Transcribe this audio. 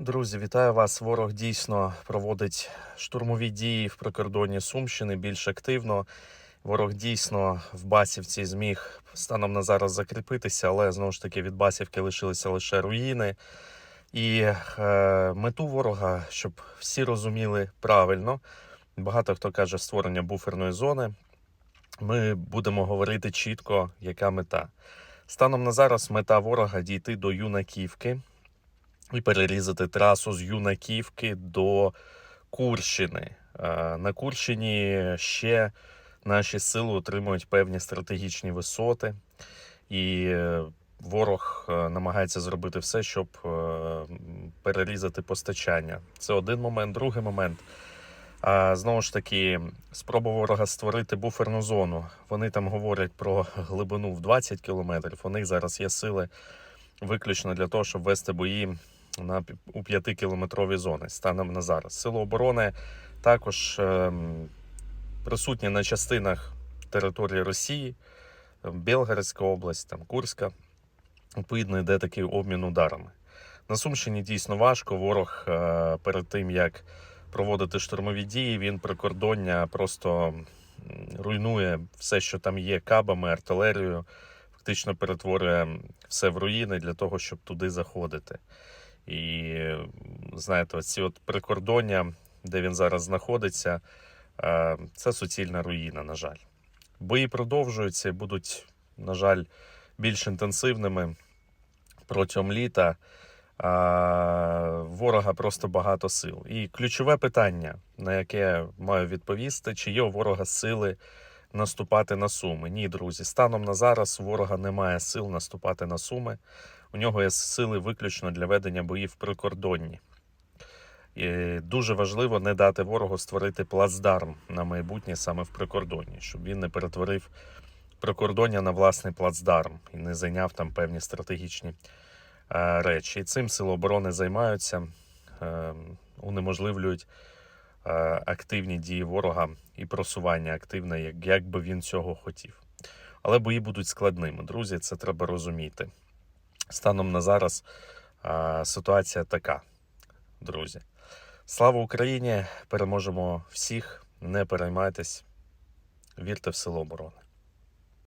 Друзі, вітаю вас. Ворог дійсно проводить штурмові дії в прикордонні Сумщини більш активно. Ворог дійсно в Басівці зміг станом на зараз закріпитися, але знову ж таки від Басівки лишилися лише руїни. І е, мету ворога, щоб всі розуміли правильно, багато хто каже створення буферної зони. Ми будемо говорити чітко, яка мета. Станом на зараз мета ворога дійти до Юнаківки і перерізати трасу з Юнаківки до Курщини. Е, На Курщині ще наші сили отримують певні стратегічні висоти, і е, ворог е, намагається зробити все, щоб перерізати постачання. Це один момент. Другий момент. А знову ж таки, спроба ворога створити буферну зону. Вони там говорять про глибину в 20 кілометрів. У них зараз є сили виключно для того, щоб вести бої на у 5-кілометрові зони станом на зараз. Сили оборони також ем, присутні на частинах території Росії, е, Білгородська область, там Курська. Відповідно, йде такий обмін ударами. На Сумщині дійсно важко. Ворог е, перед тим як проводити штурмові дії, він прикордоння просто руйнує все, що там є, кабами, артилерією, фактично перетворює все в руїни для того, щоб туди заходити. І знаєте, ці от прикордоння, де він зараз знаходиться, е, це суцільна руїна, на жаль. Бої продовжуються і будуть, на жаль, більш інтенсивними протягом літа. А, ворога просто багато сил. І ключове питання, на яке маю відповісти, чи є у ворога сили наступати на суми? Ні, друзі. Станом на зараз ворога немає сил наступати на суми. У нього є сили виключно для ведення боїв прикордонні. І дуже важливо не дати ворогу створити плацдарм на майбутнє саме в прикордонні, щоб він не перетворив прикордоння на власний плацдарм і не зайняв там певні стратегічні е, речі. І цим сили оборони займаються, е, унеможливлюють активні дії ворога і просування активне, як, як би він цього хотів. Але бої будуть складними, друзі, це треба розуміти. Станом на зараз а, ситуація така, друзі. Слава Україні! Переможемо всіх, не переймайтесь, вірте в силу оборони.